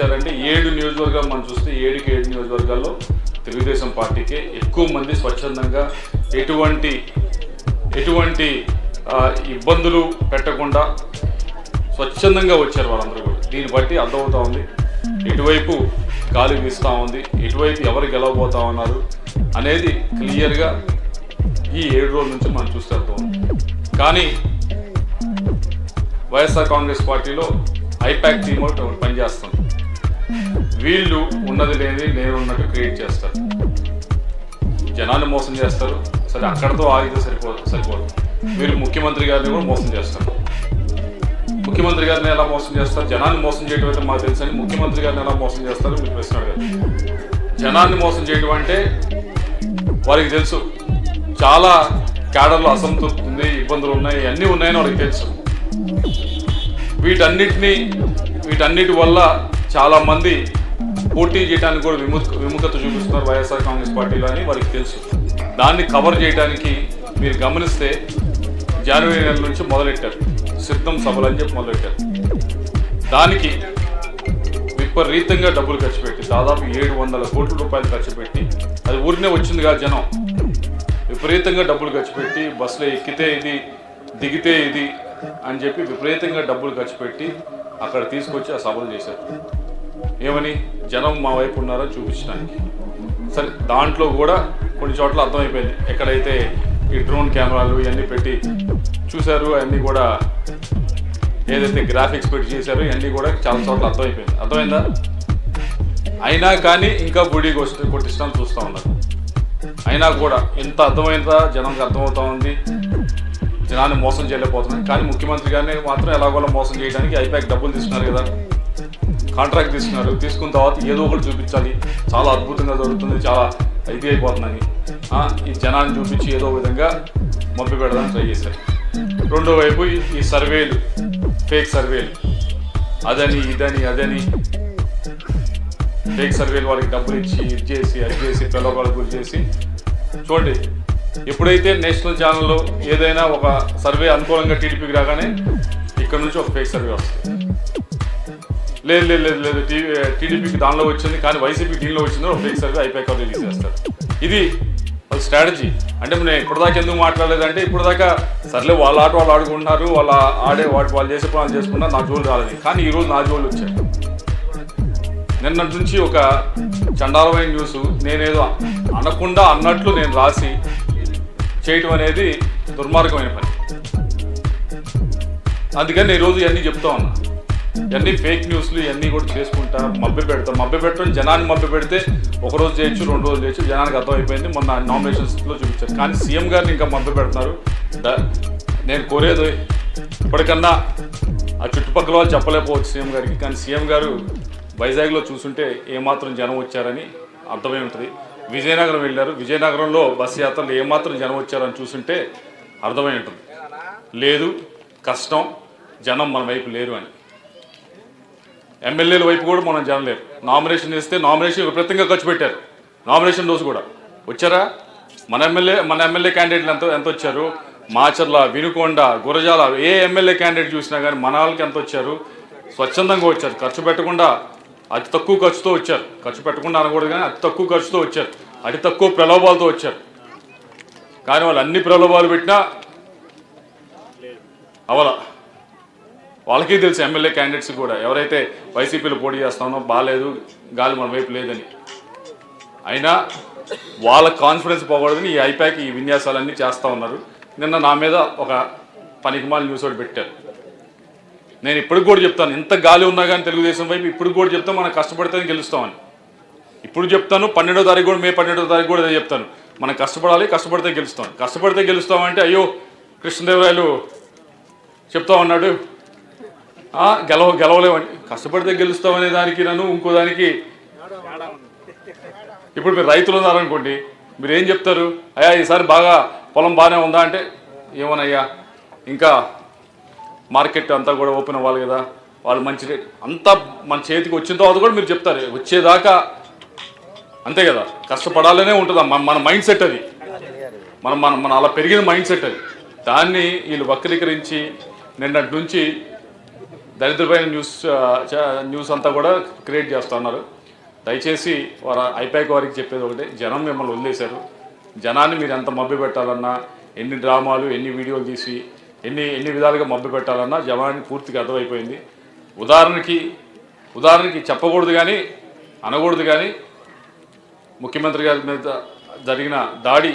వచ్చారంటే ఏడు నియోజకవర్గాలు మనం చూస్తే ఏడుకి ఏడు నియోజకవర్గాల్లో తెలుగుదేశం పార్టీకే ఎక్కువ మంది స్వచ్ఛందంగా ఎటువంటి ఎటువంటి ఇబ్బందులు పెట్టకుండా స్వచ్ఛందంగా వచ్చారు వాళ్ళందరూ కూడా. దీన్ని బట్టి అర్థమవుతా ఉంది. ఎటువైపు గాలి వీస్తూ ఉంది ఎటువైపు ఎవరు గెలవబోతా ఉన్నారు అనేది క్లియర్గా ఈ ఏడు రోజుల నుంచి మనం చూస్తే కానీ వైఎస్ఆర్ కాంగ్రెస్ పార్టీలో ఐపాక్ టీమ్ ఒకటి పనిచేస్తుంది. వీళ్ళు ఉన్నది లేని నేను ఉన్నట్టు క్రియేట్ చేస్తారు. జనాన్ని మోసం చేస్తారు. సరే అక్కడతో ఆగితే సరిపోదు సరిపోదు. వీళ్ళు ముఖ్యమంత్రి గారిని కూడా మోసం చేస్తారు. ముఖ్యమంత్రి గారిని ఎలా మోసం చేస్తారు? జనాన్ని మోసం చేయడం అయితే మాకు తెలుసు అని ముఖ్యమంత్రి గారిని ఎలా మోసం చేస్తారు? మీరు ప్రశ్న అడగారు జనాన్ని మోసం చేయడం అంటే వారికి తెలుసు. చాలా క్యాడర్లో అసంతృప్తి ఉంది ఇబ్బందులు ఉన్నాయి అన్నీ ఉన్నాయని వారికి తెలుసు. వీటన్నిటిని వీటన్నిటి వల్ల చాలామంది పోటీ చేయడానికి కూడా విముఖ విముఖత చూపిస్తున్నారు వైఎస్ఆర్ కాంగ్రెస్ పార్టీలో అని వారికి తెలుసు. దాన్ని కవర్ చేయడానికి మీరు గమనిస్తే జనవరి నెల నుంచి మొదలెట్టారు. సిద్ధం సభలు అని చెప్పి మొదలెట్టారు. దానికి విపరీతంగా డబ్బులు ఖర్చు పెట్టి దాదాపు ఏడు వందల కోట్ల రూపాయలు ఖర్చు పెట్టి అది ఊరినే వచ్చింది కాదు జనం. విపరీతంగా డబ్బులు ఖర్చు పెట్టి బస్సులో ఎక్కితే ఇది దిగితే ఇది అని చెప్పి విపరీతంగా డబ్బులు ఖర్చు పెట్టి అక్కడ తీసుకొచ్చి ఆ సభలు చేశారు. ఏమని జనం మా వైపు ఉన్నారో చూపించడానికి. సరే దాంట్లో కూడా కొన్ని చోట్ల అర్థమైపోయింది. ఎక్కడైతే ఈ డ్రోన్ కెమెరాలు ఇవన్నీ పెట్టి చూశారు అవన్నీ కూడా ఏదైతే గ్రాఫిక్స్ పెట్టి చేశారో ఇవన్నీ కూడా చాలా చోట్ల అర్థమైపోయింది. అర్థమైందా? అయినా కానీ ఇంకా బుడి కొట్టి కొట్టిస్తాను చూస్తూ ఉన్నారు. అయినా కూడా ఎంత అర్థమైందా? జనంకి అర్థమవుతా ఉంది. జనాన్ని మోసం చేయలేకపోతున్నాం. కానీ ముఖ్యమంత్రి గారిని మాత్రం ఎలాగోలా మోసం చేయడానికి ఐపాక్ డబ్బులు తీసుకున్నారు కదా. కాంట్రాక్ట్ తీసుకున్నారు. తీసుకున్న తర్వాత ఏదో ఒకటి చూపించాలి. చాలా అద్భుతంగా జరుగుతుంది. చాలా ఇది అయిపోతుందని. ఈ జనాన్ని చూపించి ఏదో విధంగా మభ్య పెడదాన్ని ట్రై చేశారు. రెండో వైపు ఈ- సర్వేలు ఫేక్ సర్వేలు. అదని ఇదని అదని. ఫేక్ సర్వేలు వాళ్ళకి డబ్బులు ఇచ్చి ఇది చేసి అది చేసి పిల్లవాళ్ళకి గురి చేసి. చూడండి ఎప్పుడైతే నేషనల్ ఛానల్లో ఏదైనా ఒక సర్వే అనుకూలంగా టీడీపీకి రాగానే ఇక్కడ నుంచి ఒక ఫేక్ సర్వే వస్తుంది. లేదు లేదు లేదు లేదు. టీడీపీకి దానిలో వచ్చింది కానీ వైసీపీ దీనిలో వచ్చింది ఒక ఫేక్ సర్వే అయిపోయాక రిలీజ్ చేస్తారు. ఇది వాళ్ళ స్ట్రాటజీ. అంటే నేను ఇప్పటిదాకా ఎందుకు మాట్లాడలేదంటే ఇప్పటిదాకా సర్లే వాళ్ళ ఆట వాళ్ళు ఆడుకుంటున్నారు వాళ్ళ ఆడే వాటి వాళ్ళు చేసే పనులు చేసుకున్నారు నా జోలు రాలేదు. కానీ ఈరోజు నా జోలు వచ్చాయి. నిన్నటి నుంచి ఒక చండాలమైన న్యూస్ నేనేదో అనకుండా అన్నట్లు నేను రాసి చేయటం అనేది దుర్మార్గమైన పని. అందుకని ఈరోజు ఇవన్నీ చెప్తా ఉన్నా. ఇవన్నీ ఫేక్ న్యూస్లు ఇవన్నీ కూడా చేసుకుంటా మభ్య పెడతాం. మభ్య పెట్టడం జనాన్ని మభ్య పెడితే ఒక రోజు చేయొచ్చు రెండు రోజులు చేయొచ్చు జనానికి అర్థమైపోయింది మొన్న నామినేషన్స్లో చూపించారు. కానీ సీఎం గారిని ఇంకా మభ్య పెడుతున్నారు. నేను కోరేది ఇప్పటికన్నా ఆ చుట్టుపక్కల వాళ్ళు చెప్పలేకపోవచ్చు సీఎం గారికి. కానీ సీఎం గారు వైజాగ్లో చూసుంటే ఏమాత్రం జనం వచ్చారని అర్థమై ఉంటుంది. విజయనగరం వెళ్ళారు. విజయనగరంలో బస్సు యాత్రలు ఏమాత్రం జనం వచ్చారని చూసుంటే అర్థమై ఉంటుంది. లేదు కష్టం జనం మన వైపు లేరు అని. ఎమ్మెల్యేల వైపు కూడా మనం జనం నామినేషన్ ఇస్తే నామినేషన్ విపరీతంగా ఖర్చు పెట్టారు. నామినేషన్ రోజు కూడా. వచ్చారా? మన ఎమ్మెల్యే మన ఎమ్మెల్యే క్యాండిడేట్లు ఎంత ఎంత వచ్చారు? మాచర్ల వినుకొండ గురజాల ఏ ఎమ్మెల్యే క్యాండిడేట్ చూసినా కానీ మన వాళ్ళకి ఎంత వచ్చారు? స్వచ్ఛందంగా వచ్చారు. ఖర్చు పెట్టకుండా అతి తక్కువ ఖర్చుతో వచ్చారు. ఖర్చు పెట్టకుండా అనకూడదు కానీ అతి తక్కువ ఖర్చుతో వచ్చారు. అతి తక్కువ ప్రలోభాలతో వచ్చారు. కానీ వాళ్ళు అన్ని ప్రలోభాలు పెట్టినా అవలా. వాళ్ళకి తెలుసు ఎమ్మెల్యే క్యాండిడేట్స్ కూడా. ఎవరైతే వైసీపీలో పోటీ చేస్తామో బాగాలేదు గాలి మన వైపు లేదని. అయినా వాళ్ళ కాన్ఫిడెన్స్ పోకూడదని ఈ ఐపాక్ ఈ విన్యాసాలన్నీ చేస్తూ ఉన్నారు. నిన్న నా మీద ఒక పనికిమాల న్యూస్ ఒకటి పెట్టారు. నేను ఇప్పటికి కూడా చెప్తాను ఎంత గాలి ఉన్నా కానీ తెలుగుదేశం వైపు ఇప్పుడు కూడా చెప్తాను మనం కష్టపడితేనే గెలుస్తామని. ఇప్పుడు చెప్తాను పన్నెండో తారీఖు కూడా మే పన్నెండో తారీఖు కూడా అదే చెప్తాను. మనం కష్టపడాలి కష్టపడితే గెలుస్తాం. కష్టపడితే గెలుస్తామంటే అయ్యో కృష్ణదేవరాయలు చెప్తా ఉన్నాడు గెలవ గెలవలేమని కష్టపడితే గెలుస్తామనే దానికి నన్ను ఇంకో దానికి. ఇప్పుడు మీరు రైతులు ఉన్నారనుకోండి మీరు ఏం చెప్తారు? అయ్యా ఈసారి బాగా పొలం బాగానే ఉందా అంటే ఏమోనయ్యా ఇంకా మార్కెట్ అంతా కూడా ఓపెన్ అవ్వాలి కదా వాళ్ళు మంచి రేట్ అంతా మన చేతికి వచ్చిన తర్వాత కూడా మీరు చెప్తారు వచ్చేదాకా అంతే కదా కష్టపడాలనే ఉంటుంది మన మన మైండ్ సెట్ అది. మనం మన మన అలా పెరిగిన మైండ్ సెట్ అది. దాన్ని వీళ్ళు వక్రీకరించి నిన్నటి నుంచి దరిద్రపైన న్యూస్ న్యూస్ అంతా కూడా క్రియేట్ చేస్తున్నారు దయచేసి వారు ఐపాక్ వారికి చెప్పేది ఒకటే జనం మిమ్మల్ని వదిలేశారు. జనాన్ని మీరు ఎంత మబ్బి పెట్టాలన్నా ఎన్ని డ్రామాలు ఎన్ని వీడియోలు తీసి ఎన్ని ఎన్ని విధాలుగా మబ్బి పెట్టాలన్నా జనానికి పూర్తిగా అర్థమైపోయింది. ఉదాహరణకి ఉదాహరణకి చెప్పకూడదు కానీ అనకూడదు కానీ ముఖ్యమంత్రి గారి మీద జరిగిన దాడి